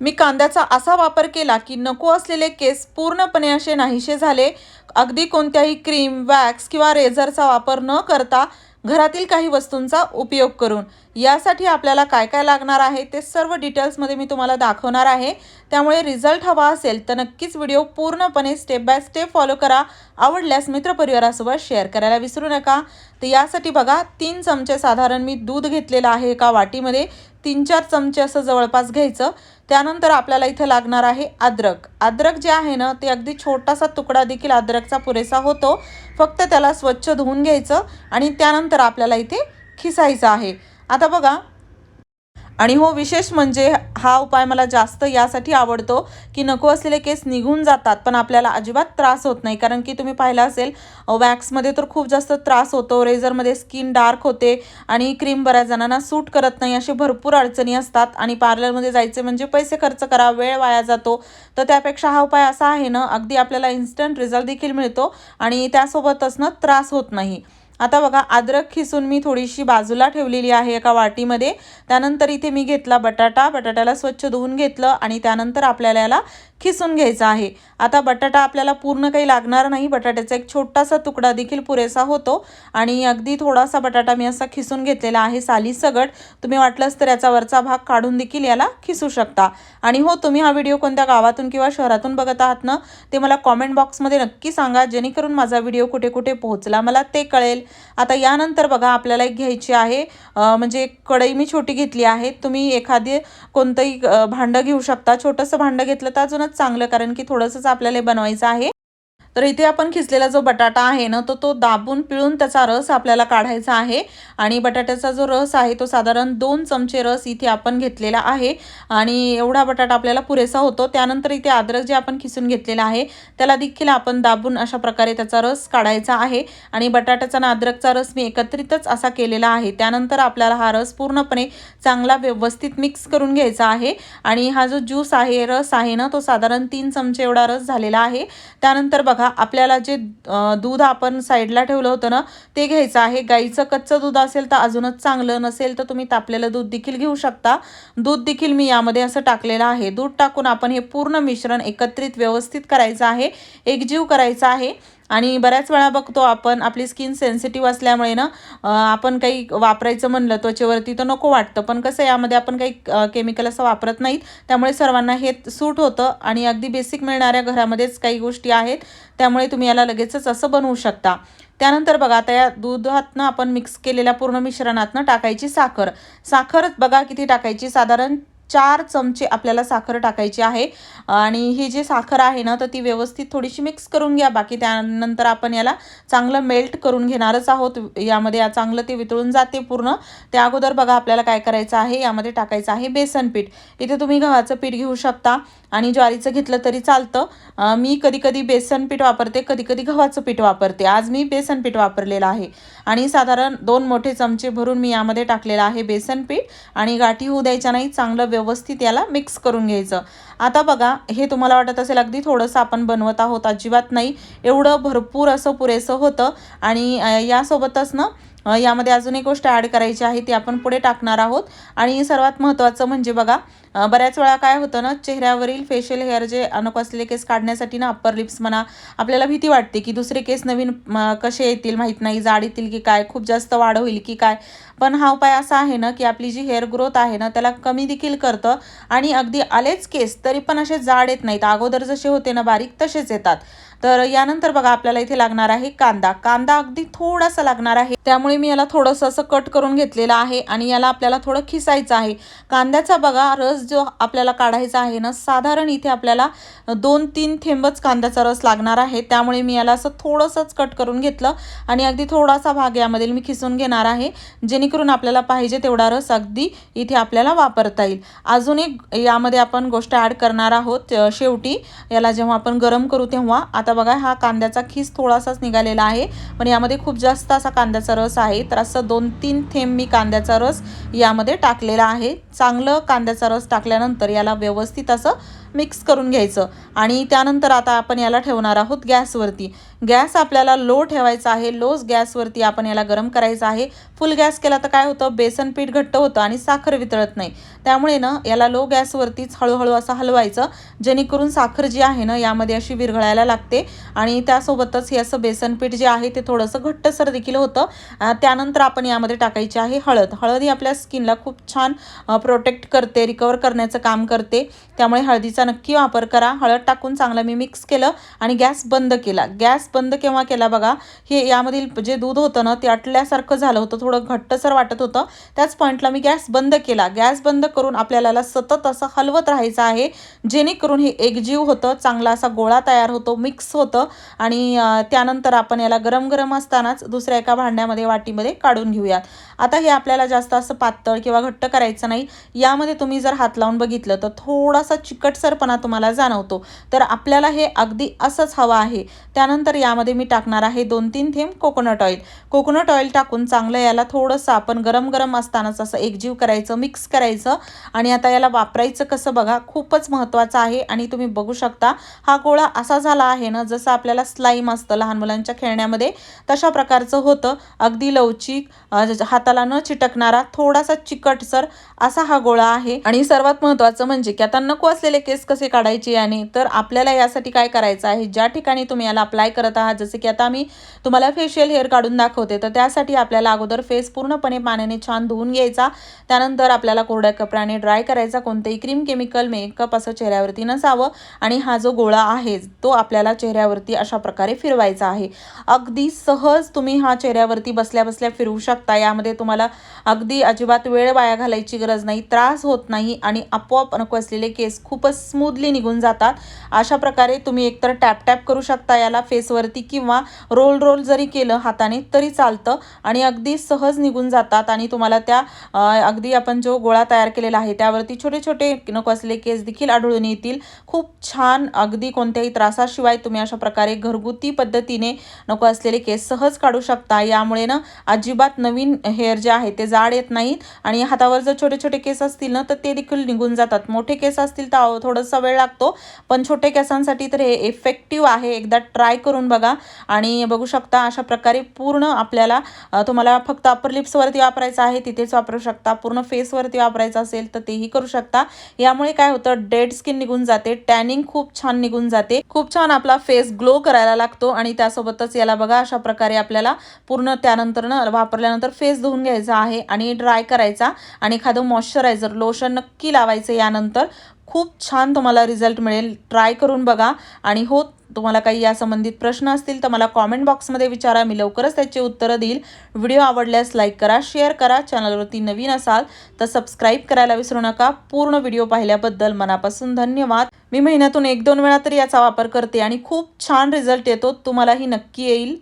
मी कांद्याचा असा वापर केला की नको असलेले केस पूर्णपणे असे नाहीसे झाले. अगदी कोणत्याही क्रीम वॅक्स किंवा रेझरचा वापर न करता घरातील काही वस्तूंचा उपयोग करून. यासाठी आपल्याला काय काय लागणार आहे ते सर्व डिटेल्समध्ये मी तुम्हाला दाखवणार आहे. त्यामुळे रिझल्ट हवा असेल तर नक्कीच व्हिडिओ पूर्णपणे स्टेप बाय स्टेप फॉलो करा. आवडल्यास मित्रपरिवारासोबत शेअर करायला विसरू नका. तर यासाठी बघा तीन चमचे साधारण मी दूध घेतलेलं आहे एका वाटीमध्ये. तीन चार चमचे असं जवळपास घ्यायचं. त्यानंतर आपल्याला इथं लागणार आहे अद्रक. अद्रक जे आहे ना ते अगदी छोटासा तुकडा देखील अद्रकचा पुरेसा होतो. फक्त त्याला स्वच्छ धुवून घ्यायचं आणि त्यानंतर आपल्याला इथे खिसायचं आहे. आता बघा आणि हो विशेष म्हणजे हा उपाय मला जास्त यासाठी आवडतो की नको असलेले केस निघून जातात पण आपल्याला अजिबात त्रास होत नाही. कारण की तुम्ही पाहिलं असेल वॅक्समध्ये तर खूप जास्त त्रास होतो रेझरमध्ये स्किन डार्क होते आणि क्रीम बऱ्याच जणांना सूट करत नाही असे भरपूर अडचणी असतात. आणि पार्लरमध्ये जायचे म्हणजे पैसे खर्च करा वेळ वाया जातो. तर त्यापेक्षा हा उपाय असा आहे ना अगदी आपल्याला इन्स्टंट रिझल्ट देखील मिळतो आणि त्यासोबतच ना त्रास होत नाही. आता बघा अद्रक खिसून मी थोडीशी बाजूला ठेवलेली आहे एका वाटीमध्ये. त्यानंतर इथे मी घेतला बटाटा. बटाट्याला स्वच्छ धुवून घेतलं आणि त्यानंतर आपल्याला याला खिसून घ्यायचा आहे. आता बटाटा आपल्याला पूर्ण काही लागणार नाही. बटाट्याचा एक छोटासा तुकडा देखील पुरेसा होतो. आणि अगदी थोडासा बटाटा मी असा खिसून घेतलेला आहे. साली सगट. तुम्ही वाटलंच तर याचा वरचा भाग काढून देखील याला खिसू शकता. आणि हो तुम्ही हा व्हिडिओ कोणत्या गावातून किंवा शहरातून बघत आहात ना ते मला कॉमेंट बॉक्समध्ये नक्की सांगा. जेणेकरून माझा व्हिडिओ कुठे कुठे पोहोचला मला ते कळेल. आता यानंतर बघा आपल्याला एक घ्यायची आहे. म्हणजे कढई मी छोटी घेतली आहे. तुम्ही एखादी कोणतंही भांडं घेऊ शकता. छोटंसं भांडं घेतलं तर अजून चांगलं कारण की थोडंसंच आपल्याला बनवायचं आहे. तर इथे आपण खिसलेला जो बटाटा आहे ना तो तो दाबून पिळून त्याचा रस आपल्याला काढायचा आहे. आणि बटाट्याचा जो रस आहे तो साधारण दोन चमचे रस इथे आपण घेतलेला आहे. आणि एवढा बटाटा आपल्याला पुरेसा होतो. त्यानंतर इथे अद्रक जे आपण खिसून घेतलेला आहे त्याला देखील आपण दाबून अशा प्रकारे त्याचा रस काढायचा आहे. आणि बटाट्याचा ना अद्रकचा रस मी एकत्रितच असा केलेला आहे. त्यानंतर आपल्याला हा रस पूर्णपणे चांगला व्यवस्थित मिक्स करून घ्यायचा आहे. आणि हा जो ज्यूस आहे रस आहे ना तो साधारण तीन चमचे एवढा रस झालेला आहे. त्यानंतर बघा आपल्याला जे दूध आपण साईडला ठेवलं होतं ना ते घ्यायचं आहे. गाईचं कच्चं दूध असेल तर अजूनच चांगलं नसेल तर तुम्ही तापलेलं दूध देखील घेऊ शकता. दूध देखील मी यामध्ये असं टाकलेलं आहे. दूध टाकून आपण हे पूर्ण मिश्रण एकत्रित व्यवस्थित करायचं आहे. एकजीव करायचं आहे. आणि बऱ्याच वेळा बघतो आपण आपली स्किन सेन्सिटिव्ह असल्यामुळे ना आपण काही वापरायचं म्हणलं त्वचेवरती तर नको वाटतं. पण कसं यामध्ये आपण काही केमिकल असं वापरत नाहीत. त्यामुळे सर्वांना हे सूट होतं आणि अगदी बेसिक मिळणाऱ्या घरामध्येच काही गोष्टी आहेत. त्यामुळे तुम्ही याला लगेचच असं बनवू शकता. त्यानंतर बघा आता या दुधातनं आपण मिक्स केलेल्या पूर्ण मिश्रणातनं टाकायची साखर. साखर बघा किती टाकायची? साधारण चार चमचे आपल्याला साखर टाकायची आहे. आणि ही जी साखर आहे ना तर ती व्यवस्थित थोडीशी मिक्स करून घ्या. बाकी त्यानंतर आपण याला चांगलं मेल्ट करून घेणारच आहोत. यामध्ये चांगलं ते वितळून जाते पूर्ण. त्या अगोदर बघा आपल्याला काय करायचं आहे. यामध्ये टाकायचं आहे बेसन पीठ. इथे तुम्ही गव्हाचं पीठ घेऊ शकता. आणि ज्वारीचं घेतलं तरी चालतं. मी कधी कधी बेसन पीठ वापरते कधी कधी गव्हाचं पीठ वापरते. आज मी बेसन पीठ वापरलेलं आहे. आणि साधारण दोन मोठे चमचे भरून मी यामध्ये टाकलेलं आहे बेसन पीठ. आणि गाठी होऊ द्यायच्या नाही चांगलं व्यवस्थित याला मिक्स करून घ्यायचं. आता बघा हे तुम्हाला वाटत असेल अगदी थोडंसं आपण बनवत आहोत अजिबात नाही. एवढं भरपूर असं पुरेसं होतं आणि यासोबतच ना यामध्ये अजून एक गोष्ट ॲड करायची आहे ती आपण पुढे टाकणार आहोत. आणि सर्वात महत्त्वाचं म्हणजे बघा बऱ्याच वेळा काय होतं ना चेहऱ्यावरील फेशियल हेअर जे नको असलेले केस काढण्यासाठी ना अप्पर लिप्स म्हणा आपल्याला भीती वाटते की दुसरे केस नवीन कसे येतील माहीत नाही जाड येतील की काय खूप जास्त वाढ होईल की काय. पण हा उपाय असा आहे ना की आपली जी हेअर ग्रोथ आहे ना त्याला कमी देखील करतं आणि अगदी आलेच केस तरी पण असे जाड येत नाहीत. अगोदर जसे होते ना बारीक तसेच येतात. तर यानंतर बघा आपल्याला इथे लागणार आहे कांदा. कांदा अगदी थोडासा लागणार आहे. त्यामुळे मी याला थोडंसं असं कट करून घेतलेलं आहे आणि याला आपल्याला थोडं खिसायचं आहे. कांद्याचा बघा रस जो आपल्याला काढायचा आहे ना साधारण इथे आपल्याला दोन तीन थेंबच कांद्याचा रस लागणार आहे. त्यामुळे मी याला असं थोडंसंच कट करून घेतलं आणि अगदी थोडासा भाग यामध्ये मी खिसून घेणार आहे. जेणेकरून आपल्याला पाहिजे तेवढा रस अगदी इथे आपल्याला वापरता येईल. अजून एक यामध्ये आपण गोष्ट ॲड करणार आहोत शेवटी. याला जेव्हा आपण गरम करू तेव्हा आता बघा हा कांद्याचा खीस थोडासाच निघालेला आहे. पण यामध्ये खूप जास्त असा कांद्याचा रस आहे. तर असं दोन तीन थेंब मी कांद्याचा रस यामध्ये टाकलेला आहे. चांगलं कांद्याचा रस टाकल्यानंतर याला व्यवस्थित असं मिक्स करून घ्यायचं. आणि त्यानंतर आता आपण याला ठेवणार आहोत गॅसवरती. गॅस आपल्याला लो ठेवायचा आहे. लोच गॅसवरती आपण याला गरम करायचं आहे. फुल गॅस केला तर काय होतं? बेसन पीठ घट्ट होतं आणि साखर वितळत नाही. त्यामुळे ना याला लो गॅसवरतीच हळूहळू असं हलवायचं. जेणेकरून साखर जी आहे ना यामध्ये अशी विरघळायला लागते. आणि त्यासोबतच हे असं बेसन पीठ जे आहे ते थोडंसं घट्टसर देखील होतं. त्यानंतर आपण यामध्ये टाकायची आहे हळद. हळद ही आपल्या स्किनला खूप छान प्रोटेक्ट करते रिकवर करण्याचं काम करते. त्यामुळे हळदीचा नक्की वापर करा. हळद टाकून चांगलं मी मिक्स केलं आणि गॅस बंद केला. गॅस बंद केव्हा केला बघा? हे यामधील जे दूध होतं ना ते आटल्यासारखं झालं होतं. थोडं घट्टसर वाटत होतं. त्याच पॉईंटला मी गॅस बंद केला. गॅस बंद करून आपल्याला सतत असं हलवत राहायचं आहे जेणेकरून हे एकजीव होतं चांगला असा गोळा तयार होतो मिक्स होतं आणि त्यानंतर आपण याला गरम गरम असतानाच दुसऱ्या एका भांड्यामध्ये वाटीमध्ये काढून घेऊयात. आता हे आपल्याला जास्त असं पातळ किंवा घट्ट करायचं नाही. यामध्ये तुम्ही जर हात लावून बघितलं तर थोडासा चिकटसरपणा तुम्हाला जाणवतो. तर आपल्याला हे अगदी असंच हवं आहे. त्यानंतर यामध्ये मी टाकणार आहे दोन तीन थेंब कोकोनट ऑइल कोकोनट ऑइल टाकून चांगलं याला थोडंसं आपण गरम गरम असतानाच असं एकजीव करायचं मिक्स करायचं. आणि आता याला वापरायचं कसं बघा खूपच महत्त्वाचं आहे. आणि तुम्ही बघू शकता हा गोळा असा झाला आहे ना जसं आपल्याला स्लाईम असतं लहान मुलांच्या खेळण्यामध्ये तशा प्रकारचं होतं. अगदी लवचिक हाताला न चिटकणारा थोडासा चिकटसर असा हा गोळा आहे. आणि सर्वात महत्त्वाचं म्हणजे की आता नको असलेले केस कसे काढायचे याने तर आपल्याला यासाठी काय करायचं आहे? ज्या ठिकाणी तुम्ही याला अप्लाय करत आहात जसे की आता मी तुम्हाला फेशियल हेअर काढून दाखवते तर त्यासाठी आपल्याला अगोदर फेस पूर्णपणे पाण्याने छान धुवून घ्यायचा. त्यानंतर आपल्याला कोरड्या कपड्याने ड्राय करायचा. कोणतेही क्रीम केमिकल मेकअप असं चेहऱ्यावरती नसावं आणि हा जो गोळा आहे तो आपल्याला चेहऱ्यावरती अशा प्रकारे फिरवायचा आहे. अगदी सहज तुम्ही हा चेहऱ्यावरती बसल्या बसल्या फिरवू शकता. यामध्ये तुम्हाला अगदी अजिबात वेळ वाया घालायची गरज नाही त्रास होत नाही आणि आपोआप नको असलेले केस खूपच स्मूथली निघून जातात. अशा प्रकारे तुम्ही एकतर टॅप टॅप करू शकता याला फेसवरती किंवा रोल रोल जरी केलं हाताने तरी चालतं आणि अगदी सहज निघून जातात आणि तुम्हाला त्या अगदी आपण जो गोळा तयार केलेला आहे त्यावरती छोटे छोटे नको असले केस देखील आढळून येतील. खूप छान अगदी कोणत्याही त्रासाशिवाय तुम्ही अशा प्रकारे घरगुती पद्धतीने नको असलेले केस सहज काढू शकता. यामुळे ना अजिबात नवीन हेअर जे आहे ते जाड येत नाहीत आणि हातावर जर छोटे छोटे केस असतील ना तर ते देखील निघून जातात. मोठे केस असतील तर थोडं थोडासा वेळ लागतो. पण छोटे केसांसाठी तर हे इफेक्टिव्ह आहे. एकदा ट्राय करून बघा. आणि बघू शकता अशा प्रकारे पूर्ण आपल्याला तुम्हाला फक्त अपर लिप्सवरती वापरायचं आहे तिथेच वापरू शकता. पूर्ण फेसवरती वापरायचं असेल तर तेही करू शकता. यामुळे काय होतं डेड स्किन निघून जाते. टॅनिंग खूप छान निघून जाते. खूप छान आपला फेस ग्लो करायला लागतो. आणि त्यासोबतच याला बघा अशा प्रकारे आपल्याला पूर्ण त्यानंतर वापरल्यानंतर फेस धुवून घ्यायचा आहे. आणि ड्राय करायचा. आणि एखादं मॉइश्चरायझर लोशन नक्की लावायचं यानंतर. खूप छान तुम्हाला रिझल्ट मिळेल. ट्राय करून बघा. आणि हो तुम्हाला काही या संबंधित प्रश्न असतील तर मला कॉमेंट बॉक्समध्ये विचारा. मी लवकरच त्याची उत्तरं देईल. व्हिडिओ आवडल्यास लाईक करा शेअर करा. चॅनलवरती नवीन असाल तर सबस्क्राईब करायला विसरू नका. पूर्ण व्हिडिओ पाहिल्याबद्दल मनापासून धन्यवाद. मी महिन्यातून एक दोन वेळा तरी याचा वापर करते आणि खूप छान रिझल्ट येतो. तुम्हालाही नक्की येईल.